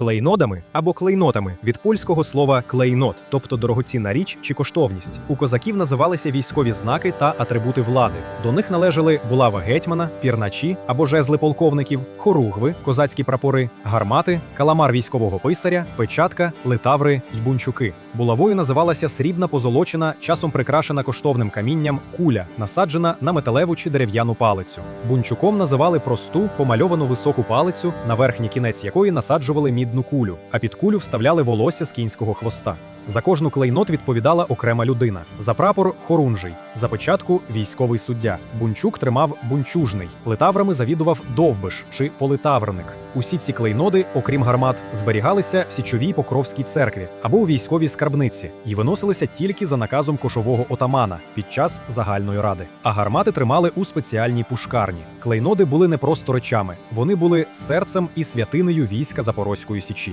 Клейнодами або клейнотами від польського слова клейнот, тобто дорогоцінна річ чи коштовність. У козаків називалися військові знаки та атрибути влади. До них належали булава гетьмана, пірначі або жезли полковників, хоругви, козацькі прапори, гармати, каламар військового писаря, печатка, литаври й бунчуки. Булавою називалася срібна позолочена, часом прикрашена коштовним камінням куля, насаджена на металеву чи дерев'яну палицю. Бунчуком називали просту помальовану високу палицю, на верхній кінець якої насаджували мідну кулю, а під кулю вставляли волосся з кінського хвоста. За кожну клейнот відповідала окрема людина. За прапор хорунжий, за початку військовий суддя. Бунчук тримав бунчужний. Литаврами завідував довбиш чи политаврник. Усі ці клейноди, окрім гармат, зберігалися в січовій покровській церкві або у військовій скарбниці і виносилися тільки за наказом кошового отамана під час загальної ради. А гармати тримали у спеціальній пушкарні. Клейноди були не просто речами, вони були серцем і святиною війська Запорозької січі.